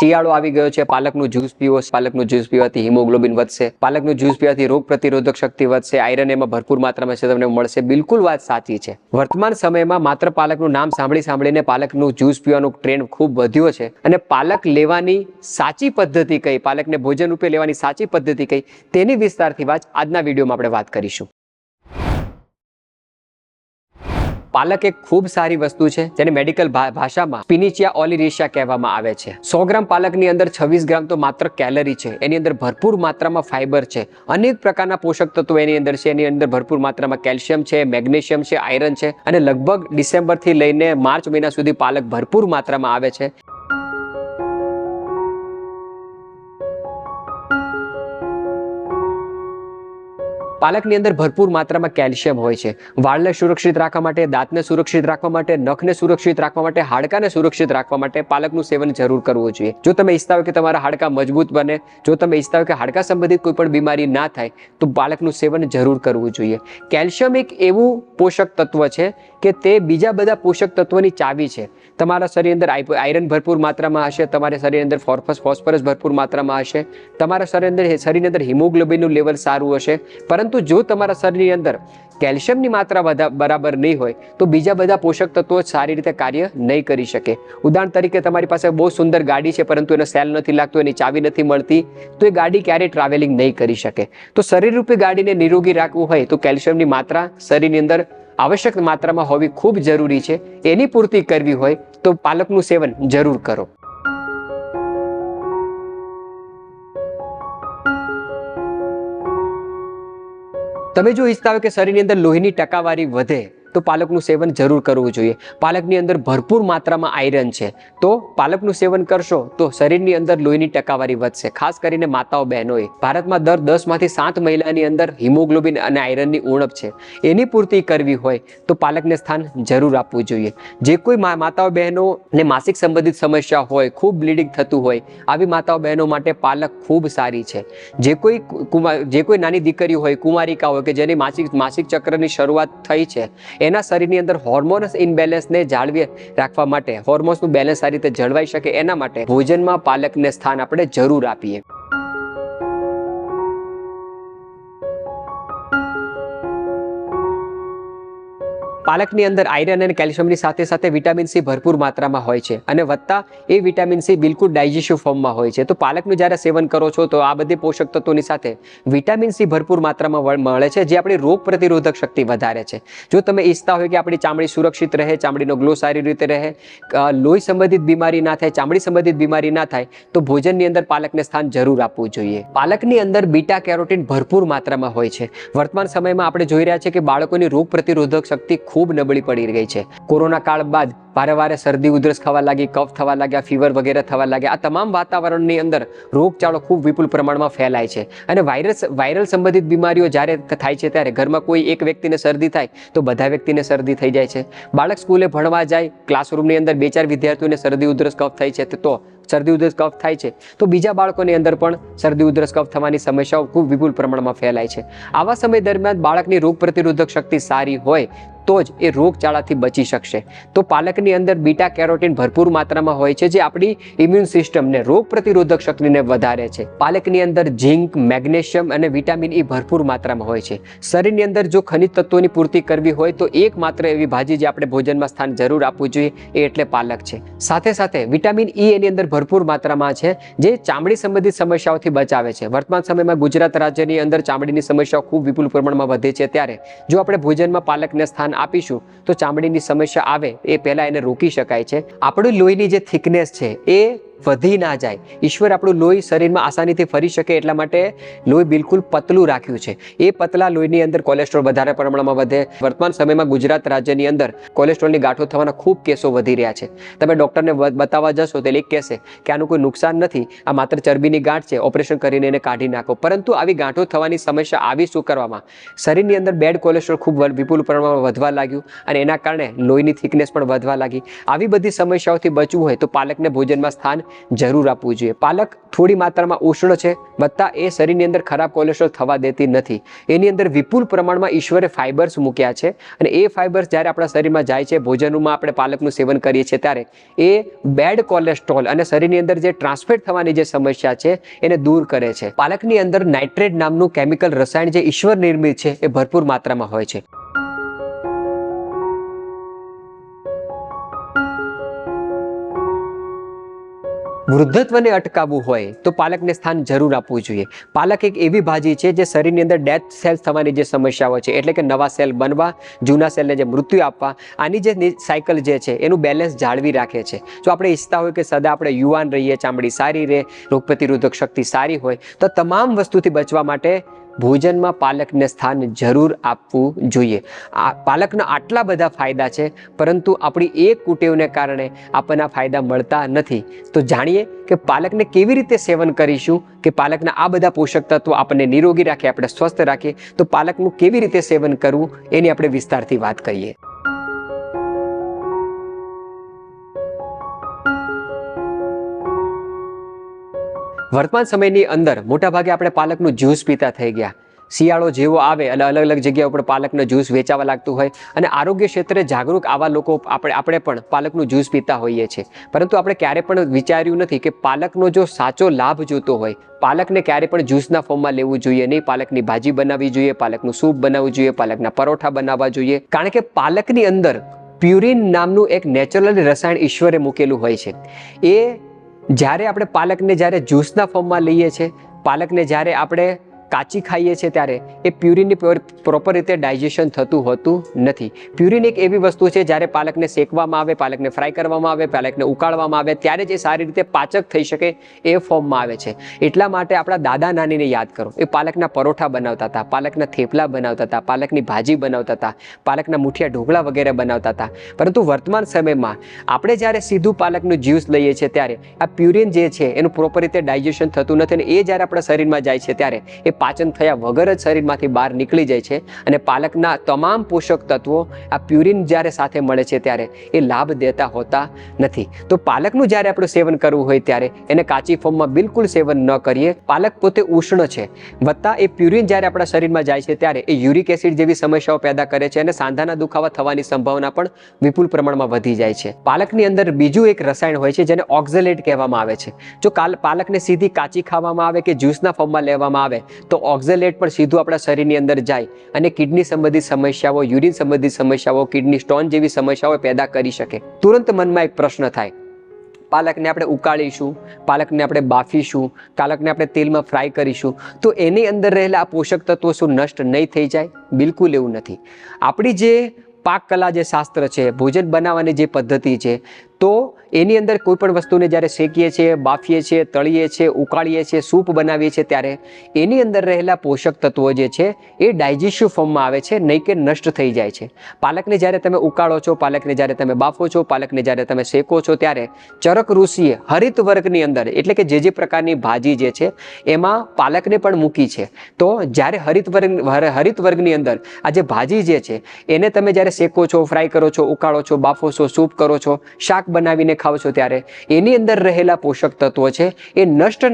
શિયાળો આવી ગયો છે, પાલકનું જ્યુસ પીવો પાલકનું જ્યુસ પીવાથી હિમોગ્લોબિન વધશે, પાલકનું જ્યુસ પીવાથી રોગ પ્રતિરોધક શક્તિ વધશે, આયરન એમાં ભરપૂર માત્રામાં છે, તમને મળશે. બિલકુલ વાત સાચી છે. વર્તમાન સમયમાં માત્ર પાલકનું નામ સાંભળી સાંભળીને પાલકનું જ્યુસ પીવાનો ટ્રેન્ડ ખૂબ વધ્યો છે. અને પાલક લેવાની સાચી પદ્ધતિ કઈ, પાલકને ભોજન રૂપે લેવાની સાચી પદ્ધતિ કઈ, તેની વિસ્તારથી વાત આજના વિડીયોમાં આપણે વાત કરીશું. પાલક એક ખૂબ સારી વસ્તુ છે, જેને મેડિકલ ભાષામાં પિનિચિયા ઓલિરેશિયા કહેવામાં આવે છે. સો ગ્રામ પાલકની અંદર છવ્વીસ ગ્રામ તો માત્ર કેલરી છે, એની અંદર ભરપૂર માત્રામાં ફાઇબર છે. અનેક પ્રકારના પોષક તત્વો એની અંદર છે, એની અંદર ભરપૂર માત્રામાં કેલ્શિયમ છે, મેગ્નેશિયમ છે, આયરન છે અને લગભગ ડિસેમ્બરથી લઈને માર્ચ મહિના સુધી પાલક ભરપૂર માત્રામાં આવે છે. પાલકની અંદર ભરપૂર માત્રામાં કેલ્શિયમ હોય છે. વાળને સુરક્ષિત રાખવા માટે, દાંતને સુરક્ષિત રાખવા માટે, નખને સુરક્ષિત રાખવા માટે, હાડકાને સુરક્ષિત રાખવા માટે પાલકનું સેવન જરૂર કરવું જોઈએ. જો તમે ઈચ્છતા હોય કે તમારા હાડકા મજબૂત બને, જો તમે ઈચ્છતા હોય કે હાડકા સંબંધિત કોઈ પણ બીમારી ના થાય, તો પાલકનું સેવન જરૂર કરવું જોઈએ. કેલ્શિયમ એક એવું પોષક તત્વ છે કે તે બીજા બધા પોષક તત્વોની ચાવી છે. તમારા શરીર અંદર આયરન ભરપૂર માત્રામાં હશે, તમારા શરીર અંદર ફોર્ફસ ફોસ્ફરસ ભરપૂર માત્રામાં હશે, તમારા શરીર અંદર શરીરની અંદર હિમોગ્લોબિનનું લેવલ સારું હશે, પરંતુ જો તમારા શરીરની અંદર કેલ્શિયમની માત્રા બરાબર નહીં હોય, તો બીજા બધા પોષક તત્વો સારી રીતે કાર્ય નહીં કરી શકે. ઉદાહરણ તરીકે તમારી પાસે બહુ સુંદર ગાડી છે, પરંતુ એનો સેલ નથી લાગતો, એની ચાવી નથી મળતી, તો એ ગાડી ક્યારેય ટ્રાવેલિંગ નહીં કરી શકે. તો શરીર રૂપે ગાડીને નિરોગી રાખવું હોય, તો કેલ્શિયમની માત્રા શરીરની અંદર આવશ્યક માત્રામાં હોવી ખૂબ જરૂરી છે. એની પૂર્તિ કરવી હોય, તો પાલકનું સેવન જરૂર કરો. તમે જો ઈચ્છતા હોય કે શરીરની અંદર લોહીની ટકાવારી વધે તો પાલકનું સેવન જરૂર કરવું જોઈએ. પાલકની અંદર ભરપૂર માત્રામાં આયરન છે. તો પાલકનું સેવન કરશો તો શરીરની અંદર લોહીની ટકાવારી વધશે. ખાસ કરીને માતાઓ બહેનોએ. ભારતમાં દર દસમાંથી સાત મહિલાની અંદર હિમોગ્લોબિન અને આયરનની ઉણપ છે. એની પૂર્તિ કરવી હોય તો પાલકને સ્થાન જરૂર આપવું જોઈએ. જે કોઈ માતાઓ બહેનો ને માસિક સંબંધિત સમસ્યા હોય, ખૂબ બ્લીડિંગ થતું હોય, આવી માતાઓ બહેનો માટે પાલક ખૂબ સારી છે. જે કોઈ જે કોઈ નાની દીકરીઓ હોય કુમારિકા હોય કે જેની માસિક માસિક ચક્રની શરૂઆત થઈ છે એના શરીરની અંદર હોર્મોનસ ઇનબેલેન્સને જાળવી રાખવા માટે, હોર્મોન્સનું બેલેન્સ સારી રીતે જળવાઈ શકે એના માટે ભોજનમાં પાલકને સ્થાન આપણે જરૂર આપીએ. પાલકની અંદર આયરન અને કેલ્શિયમની સાથે સાથે વિટામિન સી ભરપૂર માત્રામાં હોય છે અને વધતા એ વિટામિન સી બિલકુલ ડાયજેસ્ટિવ ફોર્મમાં હોય છે. તો પાલકનું જ્યારે સેવન કરો છો તો આ બધી પોષક તત્વોની સાથે વિટામિન સી ભરપૂર માત્રામાં મળે છે, જે આપણી રોગ પ્રતિરોધક શક્તિ વધારે છે. જો તમે ઈચ્છતા હોય કે આપણી ચામડી સુરક્ષિત રહે, ચામડીનો ગ્લો સારી રીતે રહે લોહી સંબંધિત બીમારી ના થાય, ચામડી સંબંધિત બીમારી ના થાય, તો ભોજનની અંદર પાલકને સ્થાન જરૂર આપવું જોઈએ. પાલકની અંદર બીટા કેરોટીન ભરપૂર માત્રામાં હોય છે. વર્તમાન સમયમાં આપણે જોઈ રહ્યા છીએ કે બાળકોની રોગ પ્રતિરોધક શક્તિ ખૂબ નબળી પડી ગઈ છે. કોરોના કાળ બાદ વારે વારે શરદી, ઉધરસ થવા લાગી, કફ થવા લાગ્યા, ફીવર વગેરે થવા લાગ્યા. આ તમામ વાતાવરણની અંદર રોગચાળો ખૂબ વિપુલ પ્રમાણમાં ફેલાય છે. અને વાયરસ, વાયરલ સંબંધિત બીમારીઓ જ્યારે થાય છે ત્યારે ઘરમાં કોઈ એક વ્યક્તિને શરદી થાય તો બધા વ્યક્તિને શરદી થઈ જાય છે. બાળક સ્કૂલે ભણવા જાય, ક્લાસરૂમની અંદર બે ચાર વિદ્યાર્થીઓને શરદી, ઉધરસ, કફ થાય છે તો શરદી, ઉધરસ, કફ થાય છે તો બીજા બાળકોની અંદર પણ શરદી, ઉધરસ, કફ થવાની સમસ્યાઓ ખૂબ વિપુલ પ્રમાણમાં ફેલાય છે. આવા સમય દરમિયાન બાળકની રોગ પ્રતિરોધક શક્તિ સારી હોય તો જ એ રોગચાળાથી બચી શકશે. તો પાલકની અંદર બીટા કેરોટીન ભરપૂર માત્રામાં હોય છે, જે આપણી ઇમ્યુન સિસ્ટમને રોગ પ્રતિરોધક શક્તિને વધારે છે. પાલકની અંદર ઝીંક, મેગ્નેશિયમ અને વિટામિન ઈ ભરપૂર માત્રામાં હોય છે. શરીરની અંદર જો ખનિજ તત્વોની પૂર્તિ કરવી હોય તો એકમાત્ર એવી ભાજી જે આપણે ભોજનમાં સ્થાન જરૂર આપવું જોઈએ એ એટલે પાલક છે. સાથે સાથે વિટામિન ઈ એની અંદર ભરપૂર માત્રામાં છે, જે ચામડી સંબંધિત સમસ્યાઓથી બચાવે છે. વર્તમાન સમયમાં ગુજરાત રાજ્યની અંદર ચામડીની સમસ્યાઓ ખૂબ વિપુલ પ્રમાણમાં વધે છે ત્યારે, જો આપણે ભોજનમાં પાલકને સ્થાન આપીશું, તો ચામડીની સમસ્યા આવે એ પહેલાં એને રોકી શકાય છે. આપણું લોહીની જે થિકનેસ છે એ વધી ના જાય. ઈશ્વર આપણું લોહી શરીરમાં આસાનીથી ફરી શકે એટલા માટે લોહી બિલકુલ પતલું રાખ્યું છે. એ પતલા લોહીની અંદર કોલેસ્ટ્રોલ વધારે પ્રમાણમાં વધે. વર્તમાન સમયમાં ગુજરાત રાજ્યની અંદર કોલેસ્ટ્રોલની ગાંઠો થવાના ખૂબ કેસો વધી રહ્યા છે. તમે ડૉક્ટરને બતાવવા જશો તો એ કહેશે કે આનું કોઈ નુકસાન નથી. આ માત્ર ચરબીની ગાંઠ છે. ઓપરેશન કરીને એને કાઢી નાખો. પરંતુ આવી ગાંઠો થવાની સમસ્યા આવી શું કરવામાં? શરીરની અંદર બેડ કોલેસ્ટ્રોલ ખૂબ વિપુલ પ્રમાણમાં વધવા લાગ્યું અને એના કારણે લોહીની થિકનેસ પણ વધવા લાગી. આવી બધી સમસ્યાઓથી બચવું હોય તો પાલકને ભોજનમાં સ્થાન જરૂર આપવું જોઈએ. પાલક થોડી માત્રામાં ઉષ્ણ છે, વત્તા એ શરીરની અંદર ખરાબ કોલેસ્ટ્રોલ થવા દેતી નથી. એની અંદર વિપુલ પ્રમાણમાં ઈશ્વરે ફાઇબર્સ મૂક્યા છે અને એ ફાઇબર્સ જ્યારે આપણા શરીરમાં જાય છે, ભોજનમાં આપણે પાલકનું સેવન કરીએ છીએ ત્યારે એ બેડ કોલેસ્ટ્રોલ અને શરીરની અંદર જે ટ્રાન્સફેટ થવાની જે સમસ્યા છે, એને દૂર કરે છે. પાલકની અંદર નાઇટ્રેટ નામનું કેમિકલ રસાયણ જે ઈશ્વર નિર્મિત છે, એ ભરપૂર માત્રામાં હોય છે. વૃદ્ધત્વને અટકાવવું હોય તો પાલકને સ્થાન જરૂર આપવું જોઈએ. પાલક એક એવી ભાજી છે જે શરીરની અંદર ડેથ સેલ્સ થવાની જે સમસ્યાઓ છે, એટલે કે નવા સેલ બનવા, જૂના સેલને જે મૃત્યુ આપવા, આની જે સાયકલ જે છે, એનું બેલેન્સ જાળવી રાખે છે. જો આપણે ઈચ્છતા હોય કે સદા આપણે યુવાન રહીએ, ચામડી સારી રહે રોગ પ્રતિરોધક શક્તિ સારી હોય, તો તમામ વસ્તુથી બચવા માટે ભોજનમાં પાલકને સ્થાન જરૂર આપવું જોઈએ. આ પાલકના આટલા બધા ફાયદા છે, પરંતુ આપણી એક કુટેવને કારણે આપણને ફાયદા મળતા નથી. તો જાણીએ કે પાલકને કેવી રીતે સેવન કરીશું? કે પાલકના આ બધા પોષક તત્વો આપણને નિરોગી રાખે, આપણે સ્વસ્થ રાખીએ, તો પાલકનું કેવી રીતે સેવન કરવું? એની આપણે વિસ્તારથી વાત કરીએ. વર્તમાન સમયની અંદર મોટાભાગે આપણે પાલકનું જ્યુસ પીતા થઈ ગયા. શિયાળો જેવો આવે અને અલગ અલગ જગ્યા ઉપર પાલકનો જ્યુસ વેચાવા લાગતું હોય અને આરોગ્ય ક્ષેત્રે જાગૃત આવા લોકો આપણે આપણે પણ પાલકનું જ્યુસ પીતા હોઈએ છીએ. પરંતુ આપણે ક્યારે પણ વિચાર્યું નથી કે પાલકનો જો સાચો લાભ જોતો હોય, પાલકને ક્યારે પણ જ્યુસના ફોર્મમાં લેવું જોઈએ નહીં. પાલકની ભાજી બનાવવી જોઈએ, પાલકનું સૂપ બનાવવું જોઈએ, પાલકના પરોઠા બનાવવા જોઈએ. કારણ કે પાલકની અંદર પ્યુરિન નામનું એક નેચરલ રસાયણ ઈશ્વરે મૂકેલું હોય છે. એ જ્યારે આપણે પાલકને જ્યારે જ્યુસના ફોર્મમાં લઈએ છીએ પાલકને જ્યારે આપણે કાચી ખાઈએ છીએ ત્યારે એ પ્યુરીનની પ્રોપર રીતે ડાયજેશન થતું હોતું નથી. પ્યુરીન એક એવી વસ્તુ છે જ્યારે પાલકને શેકવામાં આવે, પાલકને ફ્રાય કરવામાં આવે, પાલકને ઉકાળવામાં આવે, ત્યારે જ એ સારી રીતે પાચક થઈ શકે એ ફોર્મમાં આવે છે. એટલા માટે આપણા દાદા નાનીને યાદ કરો, એ પાલકના પરોઠા બનાવતા હતા, પાલકના થેપલા બનાવતા હતા, પાલકની ભાજી બનાવતા હતા, પાલકના મુઠિયા ઢોકળા વગેરે બનાવતા હતા. પરંતુ વર્તમાન સમયમાં આપણે જ્યારે સીધું પાલકનું જ્યુસ લઈએ છીએ ત્યારે આ પ્યુરીન જે છે એનું પ્રોપર રીતે ડાયજેશન થતું નથી અને એ જ્યારે આપણા શરીરમાં જાય છે ત્યારે એ પાચન થયા વગર જ શરીરમાંથી બહાર નીકળી જાય છે અને પાલકના તમામ પોષક તત્વો આ પ્યુરિન જ્યારે સાથે મળે છે ત્યારે એ લાભ દેતા હોતા નથી. તો પાલકનું જ્યારે આપણે સેવન કરવું હોય ત્યારે એને કાચી ફોર્મમાં બિલકુલ સેવન ન કરીએ. પાલક પોતે ઉષ્ણ છે. વત્તા એ પ્યુરિન જ્યારે આપણા શરીરમાં જાય છે ત્યારે એ યુરિક એસિડ જેવી સમસ્યાઓ પેદા કરે છે અને સાંધાના દુખાવા થવાની સંભાવના પણ વિપુલ પ્રમાણમાં વધી જાય છે. પાલકની અંદર બીજું એક રસાયણ હોય છે જેને ઓક્ઝલેટ કહેવામાં આવે છે. જો કાલ પાલકને સીધી કાચી ખાવામાં આવે કે જ્યુસના ફોર્મમાં લેવામાં આવે તો ઓક્ઝેલેટ પણ સીધું આપણા શરીરની અંદર જાય અને કિડની સંબંધિત સમસ્યાઓ યુરિન સંબંધિત સમસ્યાઓ કિડની સ્ટોન જેવી સમસ્યાઓ પેદા કરી શકે. તુરંત મનમાં એક પ્રશ્ન થાય. પાલકને આપણે ઉકાળીશું, પાલકને આપણે બાફીશું, પાલકને આપણે તેલમાં ફ્રાય કરીશું, તો એની અંદર રહેલા આ પોષક તત્વો શું નષ્ટ નહીં થઈ જાય? બિલકુલ એવું નથી. આપણી જે પાક કલા જે શાસ્ત્ર છે, ભોજન બનાવવાની જે પદ્ધતિ છે તો એની અંદર કોઈ પણ વસ્તુને જ્યારે શેકીએ છીએ, બાફીએ છીએ, તળીએ છીએ, ઉકાળીએ છીએ, સૂપ બનાવીએ છીએ ત્યારે એની અંદર રહેલા પોષક તત્વો જે છે એ ડાયજેસ્ટિવ ફોર્મમાં આવે છે, નહીં કે નષ્ટ થઈ જાય છે. પાલકને જ્યારે તમે ઉકાળો છો, પાલકને જ્યારે તમે બાફો છો, પાલકને જ્યારે તમે શેકો છો ત્યારે ચરક ઋષિએ હરિત વર્ગની અંદર, એટલે કે જે જે પ્રકારની ભાજી જે છે, એમાં પાલકને પણ મૂકી છે. તો જ્યારે હરિત વર્ગ હરિત વર્ગની અંદર આ જે ભાજી જે છે, એને તમે જ્યારે શેકો છો, ફ્રાય કરો છો, ઉકાળો છો, બાફો છો, સૂપ કરો છો, શાક બનાવીને ખાવ છો ત્યારે. એની અંદર રહેલા પોષક તત્વો છે, એ નષ્ટ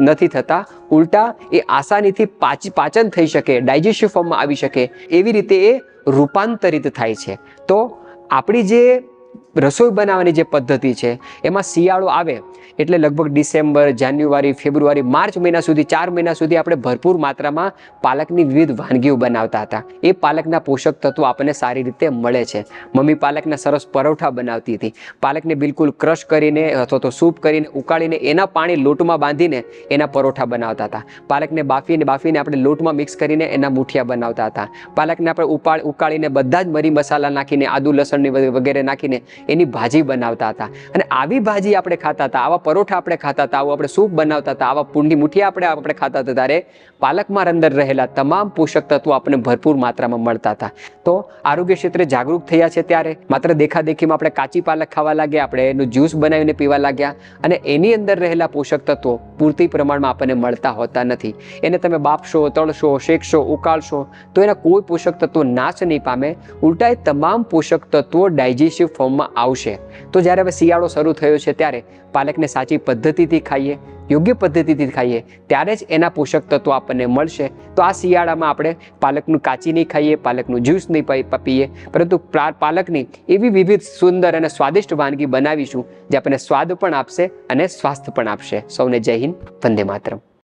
નથી થતા, ઉલટા એ આસાનીથી પાચ, પાચન થઈ શકે, ડાયજેસ્ટિવ ફોર્મમાં આવી શકે. એવી રીતે એ રૂપાંતરિત થાય છે. તો આપણી જે રસોઈ બનાવવાની જે પદ્ધતિ છે, એમાં શિયાળો આવે એટલે લગભગ ડિસેમ્બર, જાન્યુઆરી, ફેબ્રુઆરી, માર્ચ મહિના સુધી, ચાર મહિના સુધી આપણે ભરપૂર માત્રામાં પાલકની વિવિધ વાનગીઓ બનાવતા હતા. એ પાલકના પોષક તત્વો આપણને સારી રીતે મળે છે. મમ્મી પાલકના સરસ પરોઠા બનાવતી હતી. પાલકને બિલકુલ ક્રશ કરીને અથવા તો સૂપ કરીને ઉકાળીને એના પાણી લોટમાં બાંધીને એના પરોઠા બનાવતા હતા. પાલકને બાફીને બાફીને આપણે લોટમાં મિક્સ કરીને એના મુઠિયા બનાવતા હતા. પાલકને આપણે ઉપાળ ઉકાળીને બધા જ મરી મસાલા નાખીને આદુ, લસણની વગેરે નાખીને એની ભાજી બનાવતા હતા. અને આવી ભાજી આપણે ખાતા હતા, આવા પરોઠા આપણે ખાતા હતા, આવું આપણે સૂપ બનાવતા હતા, આવા પૂંડી મુઠિયા આપણે આપણે ખાતા હતા. ત્યારે પાલકમાં અંદર રહેલા તમામ પોષક તત્વો આપણને ભરપૂર માત્રામાં મળતા હતા. તો આરોગ્ય ક્ષેત્રે જાગૃત થયા છે ત્યારે માત્ર દેખાદેખીમાં આપણે કાચી પાલક ખાવા લાગ્યા, આપણે એનું જ્યુસ બનાવીને પીવા લાગ્યા. અને એની અંદર રહેલા પોષક તત્વો પૂરતી પ્રમાણમાં આપણને મળતા હોતા નથી. એને તમે બાપશો તળશો, શેકશો, ઉકાળશો, તો એના કોઈ પોષક તત્વો નાશ નહીં પામે. ઉલટા એ તમામ પોષક તત્વો ડાયજેસ્ટિવ ફોર્મમાં આવશે. તો જ્યારે હવે શિયાળો શરૂ થયો છે ત્યારે પાલકને સાચી પદ્ધતિથી ખાઈએ, યોગ્ય પદ્ધતિથી ખાઈએ, ત્યારે જ એના પોષક તત્વો આપણને મળશે. તો આ શિયાળામાં આપણે પાલકનું કાચી નહીં ખાઈએ, પાલકનું જ્યુસ નહીં પીએ પરંતુ પાલકની એવી વિવિધ સુંદર અને સ્વાદિષ્ટ વાનગી બનાવીશું જે આપણને સ્વાદ પણ આપશે અને સ્વાસ્થ્ય પણ આપશે. સૌને જય હિન્દ, વંદે માતરમ.